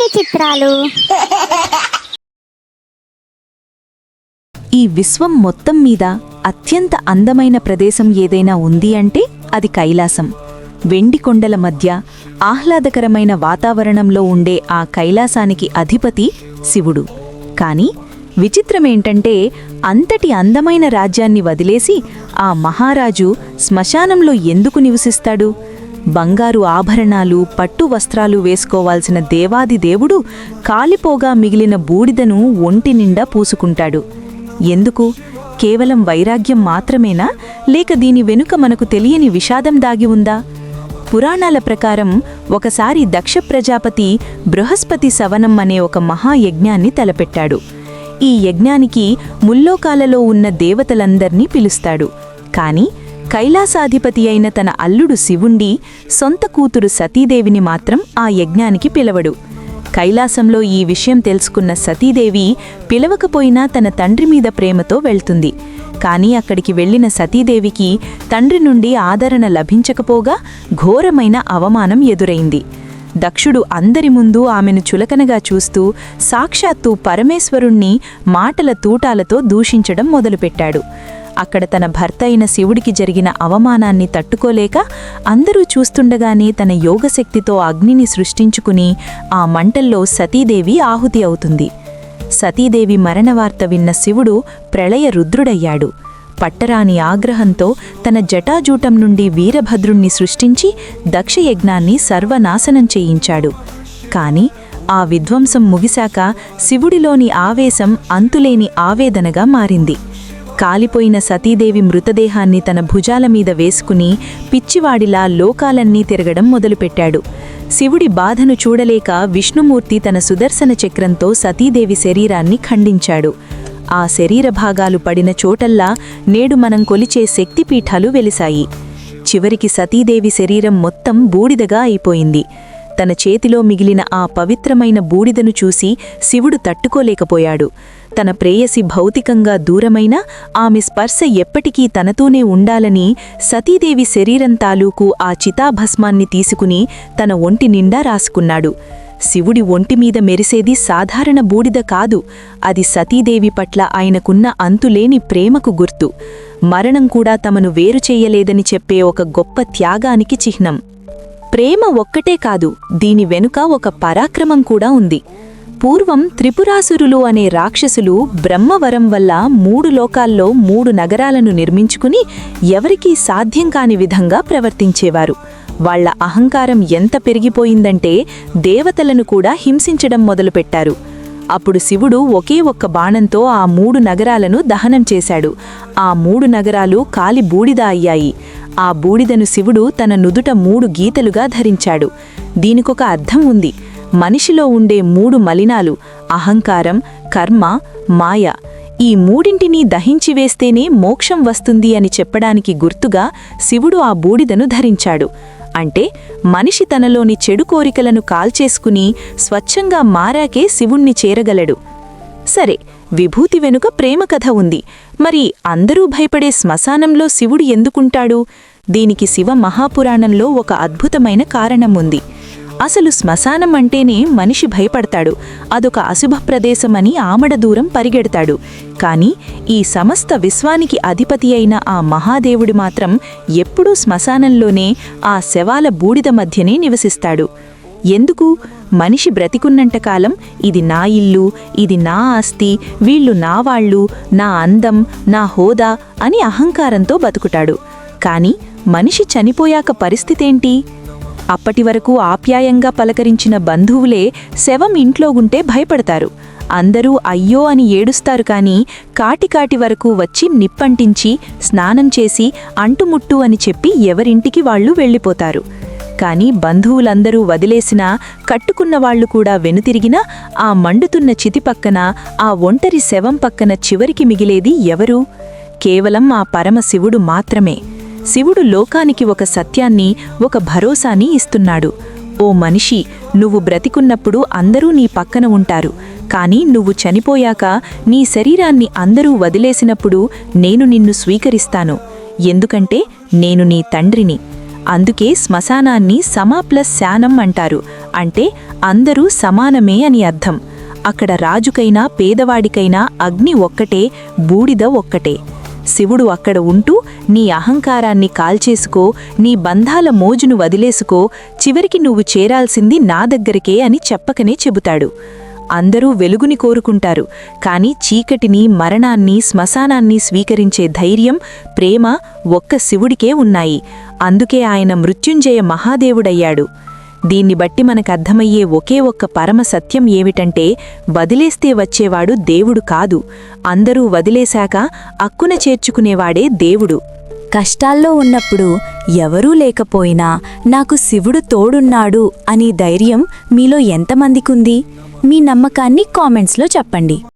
ఎన్ని చిత్రాలు? ఈ విశ్వం మొత్తం మీద అత్యంత అందమైన ప్రదేశం ఏదైనా ఉంది అంటే అది కైలాసం. వెండి కొండల మధ్య ఆహ్లాదకరమైన వాతావరణంలో ఉండే ఆ కైలాసానికి అధిపతి శివుడు. కాని విచిత్రమేంటంటే అంతటి అందమైన రాజ్యాన్ని వదిలేసి ఆ మహారాజు శ్మశానంలో ఎందుకు నివసిస్తాడు? బంగారు ఆభరణాలు పట్టు వస్త్రాలు వేసుకోవాల్సిన దేవాది దేవుడు కాలిపోగా మిగిలిన బూడిదను ఒంటి నిండా పూసుకుంటాడు. ఎందుకు? కేవలం వైరాగ్యం మాత్రమేనా? లేక దీని వెనుక మనకు తెలియని విషాదం దాగి ఉందా? పురాణాల ప్రకారం ఒకసారి దక్ష ప్రజాపతి బృహస్పతి సవనం అనే ఒక మహాయజ్ఞాన్ని తలపెట్టాడు. ఈ యజ్ఞానికి ముల్లోకాలలో ఉన్న దేవతలందర్నీ పిలుస్తాడు. కానీ కైలాసాధిపతి అయిన తన అల్లుడు శివుండి సొంత కూతురు సతీదేవిని మాత్రం ఆ యజ్ఞానికి పిలవడు. కైలాసంలో ఈ విషయం తెలుసుకున్న సతీదేవి పిలవకపోయినా తన తండ్రి మీద ప్రేమతో వెళ్తుంది. కానీ అక్కడికి వెళ్ళిన సతీదేవికి తండ్రి నుండి ఆదరణ లభించకపోగా ఘోరమైన అవమానం ఎదురైంది. దక్షుడు అందరి ముందు ఆమెను చులకనగా చూస్తూ సాక్షాత్తు పరమేశ్వరుణ్ణి మాటల తూటాలతో దూషించడం మొదలుపెట్టాడు. అక్కడ తన భర్త అయిన శివుడికి జరిగిన అవమానాన్ని తట్టుకోలేక అందరూ చూస్తుండగానే తన యోగశక్తితో అగ్నిని సృష్టించుకుని ఆ మంటల్లో సతీదేవి ఆహుతి అవుతుంది. సతీదేవి మరణవార్త విన్న శివుడు ప్రళయ రుద్రుడయ్యాడు. పట్టరాని ఆగ్రహంతో తన జటాజూటం నుండి వీరభద్రుణ్ణి సృష్టించి దక్షయజ్ఞాన్ని సర్వనాశనం చేయించాడు. కాని ఆ విధ్వంసం ముగిశాక శివుడిలోని ఆవేశం అంతులేని ఆవేదనగా మారింది. కాలిపోయిన సతీదేవి మృతదేహాన్ని తన భుజాల మీద వేసుకుని పిచ్చివాడిలా లోకాలన్నీ తిరగడం మొదలుపెట్టాడు. శివుడి బాధను చూడలేక విష్ణుమూర్తి తన సుదర్శన చక్రంతో సతీదేవి శరీరాన్ని ఖండించాడు. ఆ శరీర భాగాలు పడిన చోటల్లా నేడు మనం కొలిచే శక్తిపీఠాలు వెలిశాయి. చివరికి సతీదేవి శరీరం మొత్తం బూడిదగా అయిపోయింది. తన చేతిలో మిగిలిన ఆ పవిత్రమైన బూడిదను చూసి శివుడు తట్టుకోలేకపోయాడు. తన ప్రేయసి భౌతికంగా దూరమైనా ఆమె స్పర్శ ఎప్పటికీ తనతోనే ఉండాలని సతీదేవి శరీరం తాలూకు ఆ చితాభస్మాన్ని తీసుకుని తన ఒంటి నిండా రాసుకున్నాడు. శివుడి ఒంటిమీద మెరిసేది సాధారణ బూడిద కాదు అది సతీదేవి పట్ల ఆయనకున్న అంతులేని ప్రేమకు గుర్తు. మరణం కూడా తమను వేరు చేయలేదని చెప్పే ఒక గొప్ప త్యాగానికి చిహ్నం. ప్రేమ ఒక్కటే కాదు దీని వెనుక ఒక పరాక్రమం కూడా ఉంది. పూర్వం త్రిపురాసురులు అనే రాక్షసులు బ్రహ్మవరం వల్ల మూడు లోకాల్లో మూడు నగరాలను నిర్మించుకుని ఎవరికీ సాధ్యం కాని విధంగా ప్రవర్తించేవారు. వాళ్ళ అహంకారం ఎంత పెరిగిపోయిందంటే దేవతలను కూడా హింసించడం మొదలుపెట్టారు. అప్పుడు శివుడు ఒకే ఒక్క బాణంతో ఆ మూడు నగరాలను దహనం చేశాడు. ఆ మూడు నగరాలు కాలి బూడిద అయ్యాయి. ఆ బూడిదను శివుడు తన నుదుట మూడు గీతలుగా ధరించాడు. దీనికొక అర్థం ఉంది. మనిషిలో ఉండే మూడు మలినాలు అహంకారం కర్మ మాయ. ఈ మూడింటినీ దహించివేస్తేనే మోక్షం వస్తుంది అని చెప్పడానికి గుర్తుగా శివుడు ఆ బూడిదను ధరించాడు. అంటే మనిషి తనలోని చెడు కోరికలను కాల్చేసుకుని స్వచ్ఛంగా మారాకే శివుణ్ణి చేరగలడు. సరే విభూతి వెనుక ప్రేమ కథ ఉంది. మరి అందరూ భయపడే శ్మశానంలో శివుడు ఎందుకుంటాడు? దీనికి శివ మహాపురాణంలో ఒక అద్భుతమైన కారణం ఉంది. అసలు శ్మశానం అంటేనే మనిషి భయపడతాడు. అదొక అశుభ ప్రదేశమని ఆమడ దూరం పరిగెడతాడు. కాని ఈ సమస్త విశ్వానికి అధిపతి అయిన ఆ మహాదేవుడు మాత్రం ఎప్పుడూ శ్మశానంలోనే ఆ శవాల బూడిద మధ్యనే నివసిస్తాడు. ఎందుకు? మనిషి బ్రతికున్నంతకాలం ఇది నా ఇల్లు ఇది నా ఆస్తి వీళ్ళు నా వాళ్ళు నా అందం నా హోదా అని అహంకారంతో బతుకుతాడు. కాని మనిషి చనిపోయాక పరిస్థితేంటి అప్పటివరకు ఆప్యాయంగా పలకరించిన బంధువులే శవం ఇంట్లో ఉంటే భయపడతారు. అందరూ అయ్యో అని ఏడుస్తారు కానీ కాటికాటి వరకు వచ్చి నిప్పంటించి స్నానం చేసి అంటుముట్టు అని చెప్పి ఎవరింటికి వాళ్ళు వెళ్ళిపోతారు. కాని బంధువులందరూ వదిలేసినా కట్టుకున్నవాళ్ళు కూడా వెనుతిరిగినా ఆ మండుతున్న చితి పక్కన ఆ ఒంటరి శవం పక్కన చివరికి మిగిలేది ఎవరు? కేవలం ఆ పరమశివుడు మాత్రమే. శివుడు లోకానికి ఒక సత్యాన్ని ఒక భరోసాని ఇస్తున్నాడు. ఓ మనిషి నువ్వు బ్రతికున్నప్పుడు అందరూ నీ పక్కన ఉంటారు. కానీ నువ్వు చనిపోయాక నీ శరీరాన్ని అందరూ వదిలేసినప్పుడు నేను నిన్ను స్వీకరిస్తాను. ఎందుకంటే నేను నీ తండ్రిని. అందుకే శ్మశానాన్ని సమా ప్లస్ శానం అంటారు. అంటే అందరూ సమానమే అని అర్థం. అక్కడ రాజుకైనా పేదవాడికైనా అగ్ని ఒక్కటే బూడిద ఒక్కటే. శివుడు అక్కడ ఉంటూ నీ అహంకారాన్ని కాల్చేసుకో నీ బంధాల మోజును వదిలేసుకో చివరికి నువ్వు చేరాల్సింది నా దగ్గరికే అని చెప్పకనే చెబుతాడు. అందరూ వెలుగుని కోరుకుంటారు కాని చీకటిని మరణాన్ని శ్మశానాన్ని స్వీకరించే ధైర్యం ప్రేమ ఒక్క శివుడికే ఉన్నాయి. అందుకే ఆయన మృత్యుంజయ మహాదేవుడయ్యాడు. దీన్ని బట్టి మనకర్థమయ్యే ఒకే ఒక్క పరమ సత్యం ఏమిటంటే వదిలేస్తే వచ్చేవాడు దేవుడు కాదు. అందరూ వదిలేశాక అక్కున చేర్చుకునేవాడే దేవుడు. కష్టాల్లో ఉన్నప్పుడు ఎవరూ లేకపోయినా నాకు శివుడు తోడున్నాడు అనే ధైర్యం మీలో ఎంతమందికుంది? మీ నమ్మకాన్ని కామెంట్స్లో చెప్పండి.